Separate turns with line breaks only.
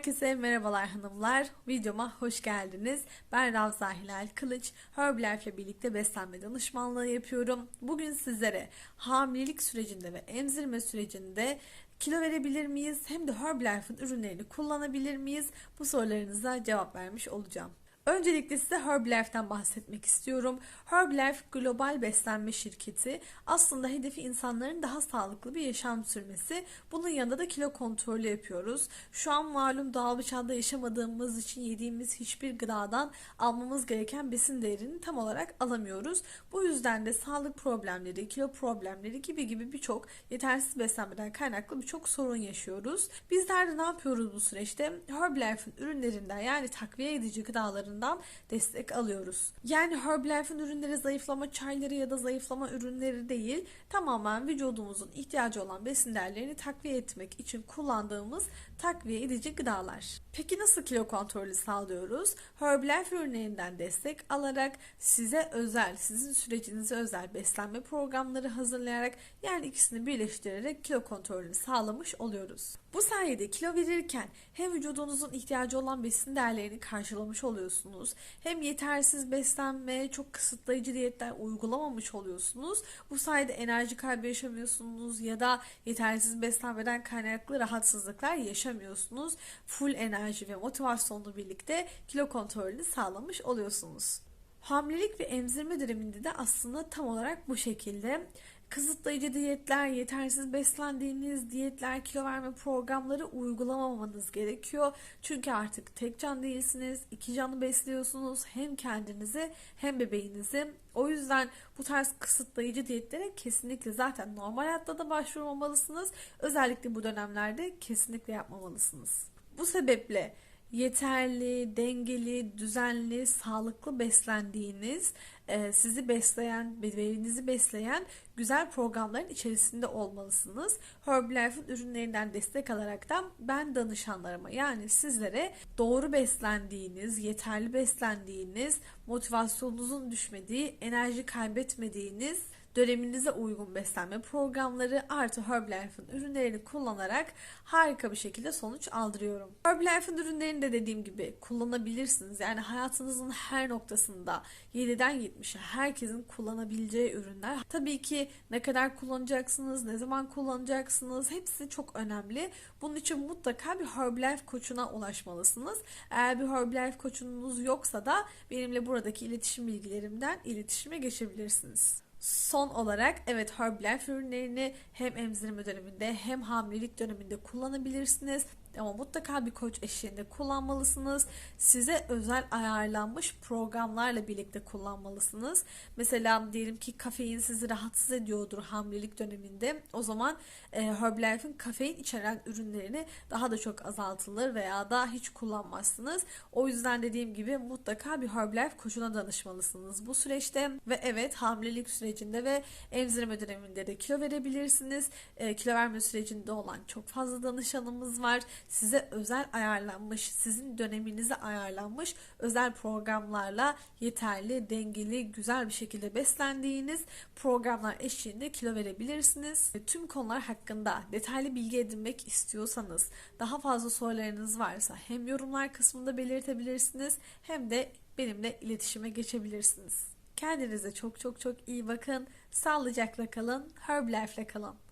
Herkese merhabalar hanımlar. Videoma hoş geldiniz. Ben Ravza Hilal Kılıç. Herbalife ile birlikte beslenme danışmanlığı yapıyorum. Bugün sizlere hamilelik sürecinde ve emzirme sürecinde kilo verebilir miyiz? Hem de Herbalife'ın ürünlerini kullanabilir miyiz? Bu sorularınıza cevap vermiş olacağım. Öncelikle size Herbalife'den bahsetmek istiyorum. Herbalife global beslenme şirketi. Aslında hedefi insanların daha sağlıklı bir yaşam sürmesi. Bunun yanında da kilo kontrolü yapıyoruz. Şu an malum doğal bir çağda yaşamadığımız için yediğimiz hiçbir gıdadan almamız gereken besin değerini tam olarak alamıyoruz. Bu yüzden de sağlık problemleri, kilo problemleri gibi gibi birçok yetersiz beslenmeden kaynaklı birçok sorun yaşıyoruz. Bizler de ne yapıyoruz bu süreçte? Herbalife'in ürünlerinden yani takviye edici gıdaların firmalarından destek alıyoruz. Yani Herbalife'in ürünleri zayıflama çayları ya da zayıflama ürünleri değil, tamamen vücudumuzun ihtiyacı olan besin değerlerini takviye etmek için kullandığımız takviye edici gıdalar. Peki nasıl kilo kontrolü sağlıyoruz? Herbalife ürünlerinden destek alarak size özel, sizin sürecinize özel beslenme programları hazırlayarak yani ikisini birleştirerek kilo kontrolünü sağlamış oluyoruz. Bu sayede kilo verirken hem vücudunuzun ihtiyacı olan besin değerlerini karşılamış oluyorsunuz. Hem yetersiz beslenme, çok kısıtlayıcı diyetler uygulamamış oluyorsunuz. Bu sayede enerji kaybı yaşamıyorsunuz ya da yetersiz beslenmeden kaynaklı rahatsızlıklar yaşamıyorsunuz. Full enerji ve motivasyonla birlikte kilo kontrolünü sağlamış oluyorsunuz. Hamilelik ve emzirme döneminde de aslında tam olarak bu şekilde kısıtlayıcı diyetler, yetersiz beslendiğiniz diyetler, kilo verme programları uygulamamanız gerekiyor. Çünkü artık tek can değilsiniz, iki canı besliyorsunuz hem kendinizi hem bebeğinizi. O yüzden bu tarz kısıtlayıcı diyetlere kesinlikle zaten normal hayatta da başvurmamalısınız. Özellikle bu dönemlerde kesinlikle yapmamalısınız. Bu sebeple yeterli, dengeli, düzenli, sağlıklı beslendiğiniz, e, sizi besleyen, bebeğinizi besleyen güzel programların içerisinde olmalısınız. Herbalife'in ürünlerinden destek alarak da ben danışanlarıma yani sizlere doğru beslendiğiniz, yeterli beslendiğiniz, motivasyonunuzun düşmediği, enerji kaybetmediğiniz döneminize uygun beslenme programları artı Herbalife'in ürünlerini kullanarak harika bir şekilde sonuç aldırıyorum. Herbalife'in ürünlerini de dediğim gibi kullanabilirsiniz. Yani hayatınızın her noktasında 7'den 70'e herkesin kullanabileceği ürünler. Tabii ki ne kadar kullanacaksınız, ne zaman kullanacaksınız hepsi çok önemli. Bunun için mutlaka bir Herbalife koçuna ulaşmalısınız. Eğer bir Herbalife koçunuz yoksa da benimle buradaki iletişim bilgilerimden iletişime geçebilirsiniz. Son olarak evet Herbalife ürünlerini hem emzirme döneminde hem hamilelik döneminde kullanabilirsiniz. Ama mutlaka bir koç eşliğinde kullanmalısınız. Size özel ayarlanmış programlarla birlikte kullanmalısınız. Mesela diyelim ki kafein sizi rahatsız ediyordur hamilelik döneminde. O zaman e, Herbalife'in kafein içeren ürünlerini daha da çok azaltılır veya da hiç kullanmazsınız. O yüzden dediğim gibi mutlaka bir Herbalife koçuna danışmalısınız bu süreçte. Ve evet hamilelik sürecinde ve emzirme döneminde de kilo verebilirsiniz. E, kilo verme sürecinde olan çok fazla danışanımız var size özel ayarlanmış, sizin döneminize ayarlanmış özel programlarla yeterli, dengeli, güzel bir şekilde beslendiğiniz programlar eşliğinde kilo verebilirsiniz. Tüm konular hakkında detaylı bilgi edinmek istiyorsanız, daha fazla sorularınız varsa hem yorumlar kısmında belirtebilirsiniz hem de benimle iletişime geçebilirsiniz. Kendinize çok çok çok iyi bakın. Sağlıcakla kalın. Herbalife'le kalın.